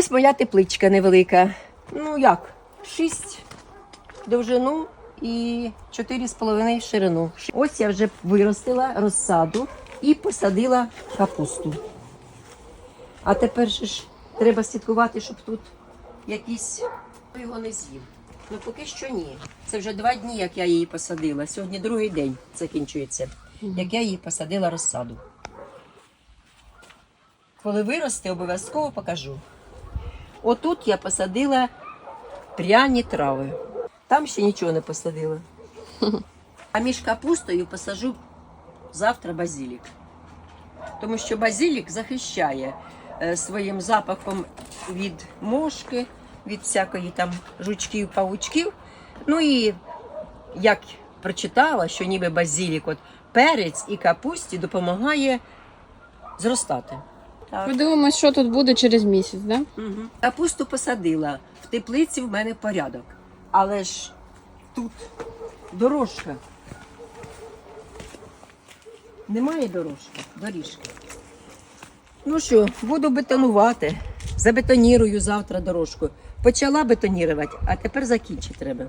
Ось моя тепличка невелика. Ну як? 6 довжину і 4,5 в ширину. Ось я вже виростила розсаду і посадила капусту. А тепер ж треба слідкувати, щоб тут якийсь його не з'їв. Ну поки що ні. Це вже два дні, як я її посадила. Сьогодні другий день закінчується, як я її посадила розсаду. Коли виросте, обов'язково покажу. Отут я посадила пряні трави. Там ще нічого не посадила. А між капустою посажу завтра базилік. Тому що базилік захищає е, своїм запахом від мошки, від всякої там жучків, павучків. Ну і як прочитала, що ніби базилік, от перець і капусті допомагає зростати. Так. Подивимось, що тут буде через місяць, да? Угу. Капусту посадила. В теплиці в мене порядок. Але ж тут дорожка. Немає дорожки, доріжки. Ну що, буду бетонувати. Забетонірую завтра дорожку. Почала бетонірувати, а тепер закінчити треба.